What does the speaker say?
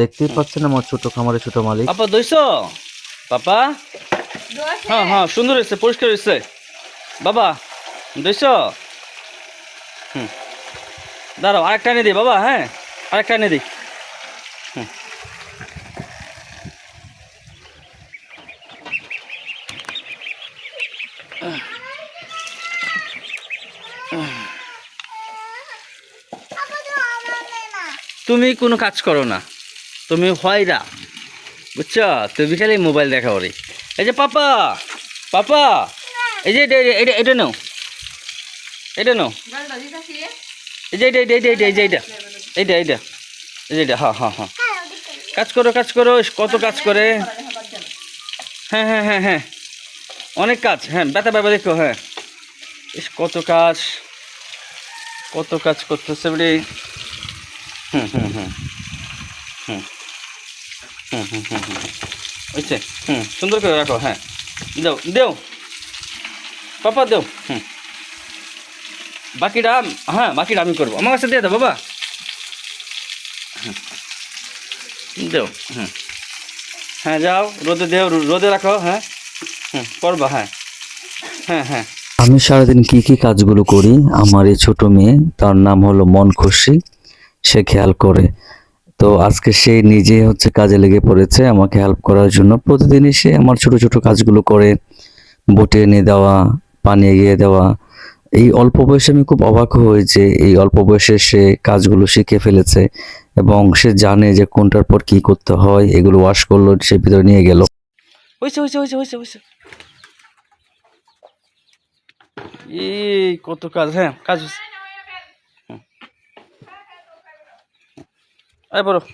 দেখতেই পাচ্ছেন আমার ছোট খামারে ছোট মালিক। পাপা দইছ পাপা? হ্যাঁ হ্যাঁ সুন্দর হয়েছে, পরিষ্কার হয়েছে। বাবা দইছ হুম। দাঁড়াও, আরেকটা এনে দিই, বাবা হ্যাঁ আরেকটা এনে দিই। হুম। তুমি কোনো কাজ করো না। তুমি হয়রা বুঝছ? তুমি খালি মোবাইল দেখা ওরে এই যে পাপা পাপা, এই যে এটা এটা নাও। এটা নাও। এই যে, এটা এটা এটা এই যে এটা এইটা এইটা এই যে, এটা হ্যাঁ হ্যাঁ হ্যাঁ। কাজ করো কাজ করো কত কাজ করে। হ্যাঁ হ্যাঁ হ্যাঁ হ্যাঁ। অনেক কাজ হ্যাঁ ব্যথা ব্যথা দেখো হ্যাঁ। ইস, কত কাজ কত কাজ করতেছে বলে হুম হুম হুম। হুম। হুম হুম হুম হুম বুঝছে হুম, সুন্দর করে রাখো হ্যাঁ। দেও দেও। পাপা, দেও, হুম। বাকিটা হ্যাঁ বাকিটা আমি করব। আমার কাছে দিয়ে দাও, বাবা। দেও, হুম। হ্যাঁ যাও, রোদে দেও রোদে রাখো হ্যাঁ। হুম, করবা হ্যাঁ। হ্যাঁ হ্যাঁ। আমি সারাদিন কি কি কাজগুলো করি? আমার এই ছোট মেয়ে, তার নাম হলো মন খুশি সে খেয়াল করে। তো আজকে সে নিজে হচ্ছে কাজে লেগে পড়েছে, আমাকে হেল্প করার জন্য। প্রতিদিনই সে আমার ছোট ছোট কাজগুলো করে, বটে এনে দেওয়া, পানি এগিয়ে দেওয়া। এই অল্প বয়সে আমি খুব অবাক হই যে এই অল্প বয়সে সে কাজগুলো শিখে ফেলেছে এবং সে জানে যে কোনটার পর কি করতে হয়, এগুলো ওয়াশ করল, সে ভিতরে নিয়ে গেল। হয়েছে হয়েছে হয়েছে হয়েছে হয়েছে কত কাজ হ্যাঁ কাজ হয়েছে Ahí, por.